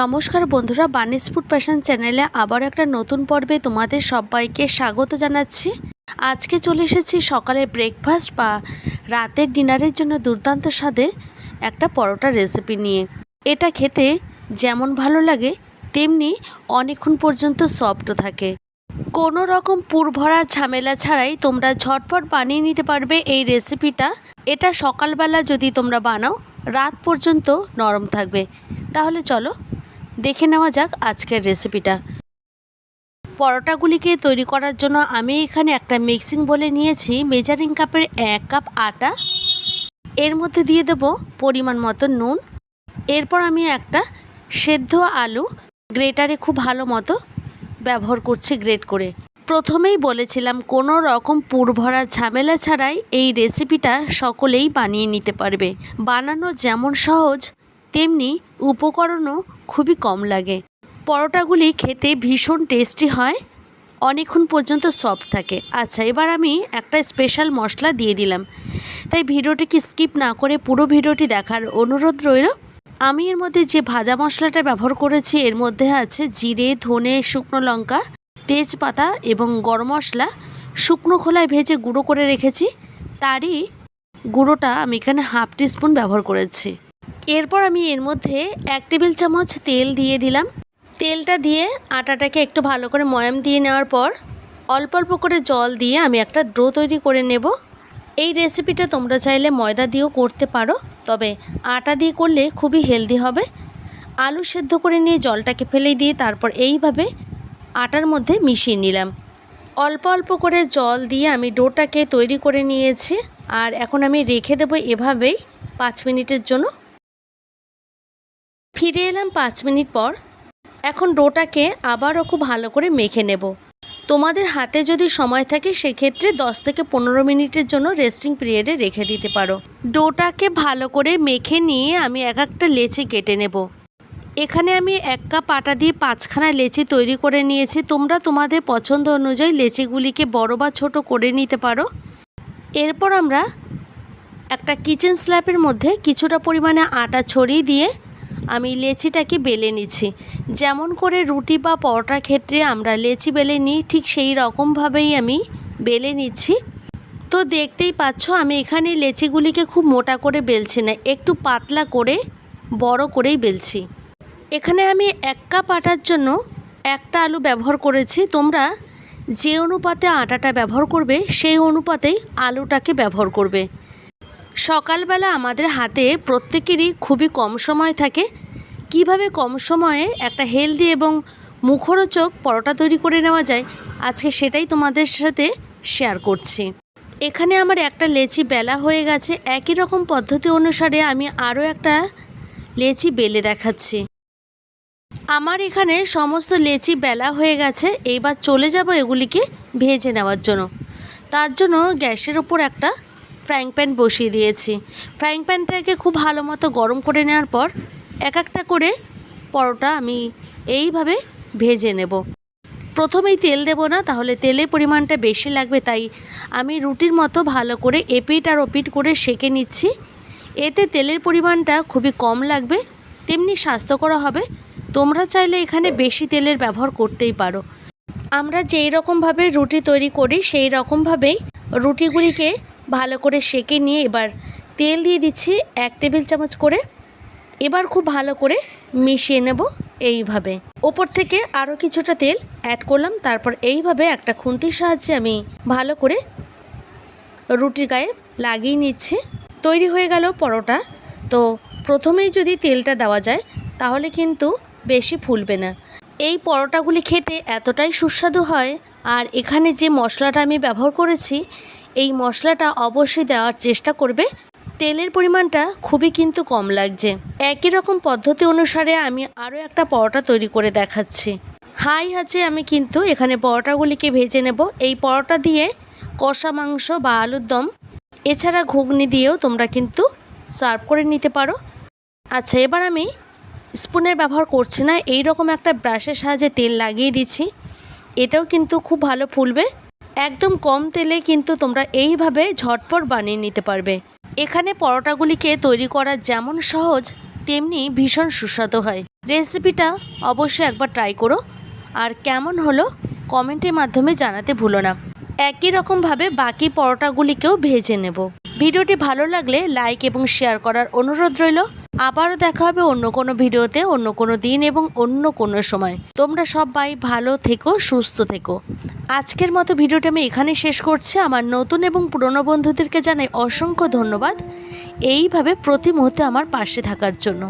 নমস্কার বন্ধুরা বানিস food passion চ্যানেলে আবার একটা নতুন পর্বে তোমাদের সবাইকে স্বাগত জানাচ্ছি। আজকে চলে এসেছি সকালের ব্রেকফাস্ট বা রাতের ডিনারের জন্য দুর্দান্ত স্বাদের একটা পরোটা রেসিপি নিয়ে। এটা খেতে যেমন ভালো লাগে, তেমনি অনেকক্ষণ পর্যন্ত সফট থাকে। কোনো রকম পুরভরা ঝামেলা ছাড়াই তোমরা ঝটপট বানিয়ে নিতে পারবে এই রেসিপিটা এটা সকালবেলা যদি তোমরা বানাও, রাত পর্যন্ত নরম থাকবে। তাহলে চলো দেখে নেওয়া যাক আজকের রেসিপিটা পরোটাগুলিকে তৈরি করার জন্য আমি এখানে একটা মিক্সিং বলে নিয়েছি মেজারিং কাপের এক কাপ আটা। এর মধ্যে দিয়ে দেব পরিমাণ মতো নুন। এরপর আমি একটা সেদ্ধ আলু গ্রেটারে খুব ভালো মতো ব্যবহার করছি গ্রেট করে। প্রথমেই বলেছিলাম, কোনো রকম পুরভরা ঝামেলা ছাড়াই এই রেসিপিটা সকলেই বানিয়ে নিতে পারবে। বানানো যেমন সহজ তেমনি উপকরণও খুবই কম লাগে। পরোটাগুলি খেতে ভীষণ টেস্টি হয়। অনেকক্ষণ পর্যন্ত সফট থাকে। আচ্ছা এবার আমি একটা স্পেশাল মশলা দিয়ে দিলাম। তাই ভিডিওটিকে স্কিপ না করে পুরো ভিডিওটি দেখার অনুরোধ রইল। আমি এর মধ্যে যে ভাজা মশলাটা ব্যবহার করেছি, এর মধ্যে আছে জিরে, ধনে, শুকনো লঙ্কা, তেজপাতা এবং গরম মশলা। শুকনো খোলায় ভেজে গুঁড়ো করে রেখেছি। তারই গুঁড়োটা আমি এখানে হাফ টিস্পুন ব্যবহার করেছি। এরপর আমি এর মধ্যে এক টেবিল চামচ তেল দিয়ে দিলাম। তেলটা দিয়ে আটাটাকে একটু ভালো করে ময়াম দিয়ে নেওয়ার পর অল্প অল্প করে জল দিয়ে আমি একটা ড্রো তৈরি করে নেব। এই রেসিপিটা তোমরা চাইলে ময়দা দিয়েও করতে পারো, তবে আটা দিয়ে করলে খুবই হেলদি হবে। আলু সেদ্ধ করে নিয়ে জলটাকে ফেলে দিয়ে তারপর এইভাবে আটার মধ্যে মিশিয়ে নিলাম। অল্প অল্প করে জল দিয়ে আমি ডোটাকে তৈরি করে নিয়েছি, আর এখন আমি রেখে দেবো এভাবেই পাঁচ মিনিটের জন্য। ফিরে এলাম পাঁচ মিনিট পর। এখন ডোটাকে আবারও খুব ভালো করে মেখে নেব। তোমাদের হাতে যদি সময় থাকে, সেক্ষেত্রে দশ থেকে পনেরো মিনিটের জন্য রেস্টিং পিরিয়ডে রেখে দিতে পারো। ডোটাকে ভালো করে মেখে নিয়ে আমি এক একটা লেচি কেটে নেব। এখানে আমি এক কাপ আটা দিয়ে পাঁচখানা লেচি তৈরি করে নিয়েছি। তোমরা তোমাদের পছন্দ অনুযায়ী লেচিগুলিকে বড় বা ছোট করে নিতে পারো। এরপর আমরা একটা কিচেন স্ল্যাপের মধ্যে কিছুটা পরিমাণে আটা ছড়িয়ে দিয়ে আমি লেচিটাকে বেলে নিচ্ছি। যেমন করে রুটি বা পরোটার ক্ষেত্রে আমরা লেচি বেলে নিই, ঠিক সেই রকমভাবেই আমি বেলে নিচ্ছি। তো দেখতেই পাচ্ছ, আমি এখানে লেচিগুলিকে খুব মোটা করে বেলছি না, একটু পাতলা করে, বড় করেই বেলছি। এখানে আমি এক কাপ আটার জন্য একটা আলু ব্যবহার করেছি। তোমরা যে অনুপাতে আটাটা ব্যবহার করবে, সেই অনুপাতেই আলুটাকে ব্যবহার করবে। সকালবেলা আমাদের হাতে প্রত্যেকেরই খুবই কম সময় থাকে। কীভাবে কম সময়ে একটা হেলদি এবং মুখরোচক পরোটা তৈরি করে নেওয়া যায়, আজকে সেটাই তোমাদের সাথে শেয়ার করছি। এখানে আমার একটা লেচি বেলা হয়ে গেছে। একই রকম পদ্ধতি অনুসারে আমি আরও একটা লেচি বেলে দেখাচ্ছি। আমার এখানে সমস্ত লেচি বেলা হয়ে গেছে। এইবার চলে যাব এগুলিকে ভেজে নেওয়ার জন্য। তার জন্য গ্যাসের ওপর একটা ফ্রাইং প্যান বসিয়ে দিয়েছি। ফ্রাইং প্যানটাকে খুব ভালো মতো গরম করে নেওয়ার পর এক একটা করে পরোটা আমি এইভাবে ভেজে নেব। প্রথমেই তেল দেব না, তাহলে তেলের পরিমাণটা বেশি লাগবে, তাই আমি রুটির মতো ভালো করে এপিট আর ওপিট করে সেকে নিচ্ছি। এতে তেলের পরিমাণটা খুবই কম লাগবে, তেমনি স্বাস্থ্যকর হবে। তোমরা চাইলে এখানে বেশি তেলের ব্যবহার করতেই পারো। আমরা যেই রকমভাবে রুটি তৈরি করি, সেই রকমভাবেই রুটিগুলিকে ভালো করে সেকে নিয়ে এবার তেল দিয়ে দিচ্ছি এক টেবিল চামচ করে। এবার খুব ভালো করে মিশিয়ে নেব এইভাবে। ওপর থেকে আরও কিছুটা তেল অ্যাড করলাম, তারপর এইভাবে একটা খুন্তির সাহায্যে আমি ভালো করে রুটির গায়ে লাগিয়ে নিচ্ছি। তৈরি হয়ে গেল পরোটা। তো প্রথমেই যদি তেলটা দেওয়া যায়, তাহলে কিন্তু বেশি ফুলবে না। এই পরোটাগুলি খেতে এতটাই সুস্বাদু হয়, আর এখানে যে মশলাটা আমি ব্যবহার করেছি এই মশলাটা অবশ্যই দেওয়ার চেষ্টা করবে। তেলের পরিমাণটা খুবই কিন্তু কম লাগছে। একই রকম পদ্ধতি অনুসারে আমি আরও একটা পরোটা তৈরি করে দেখাচ্ছি। হাই আছে আমি কিন্তু এখানে পরোটাগুলিকে ভেজে নেব। এই পরোটা দিয়ে কষা মাংস বা আলুর দম, এছাড়া ঘুগনি দিয়েও তোমরা কিন্তু সার্ভ করে নিতে পারো। আচ্ছা এবার আমি স্পুনের ব্যবহার করছি না এই রকম একটা ব্রাশের সাহায্যে তেল লাগিয়ে দিচ্ছি। এতেও কিন্তু খুব ভালো ফুলবে। একদম কম তেলে কিন্তু তোমরা এইভাবে ঝটপট বানিয়ে নিতে পারবে। এখানে পরোটাগুলিকে তৈরি করা যেমন সহজ, তেমনি ভীষণ সুস্বাদু হয়। রেসিপিটা অবশ্যই একবার ট্রাই করো। আর কেমন হলো কমেন্টের মাধ্যমে জানাতে ভুলো না। একই রকমভাবে বাকি পরোটাগুলিকেও ভেজে নেব। ভিডিওটি ভালো লাগলে লাইক এবং শেয়ার করার অনুরোধ রইল। আবারও দেখা হবে অন্য কোনো ভিডিওতে, অন্য কোনো দিন এবং অন্য কোনো সময়। তোমরা সবাই ভালো থেকো, সুস্থ থেকো। আজকের মতো ভিডিওটা আমি এখানে শেষ করছি। আমার নতুন এবং পুরনো বন্ধুদেরকে জানাই অসংখ্য ধন্যবাদ। এইভাবে প্রতি মুহূর্তে আমার পাশে থাকার জন্য।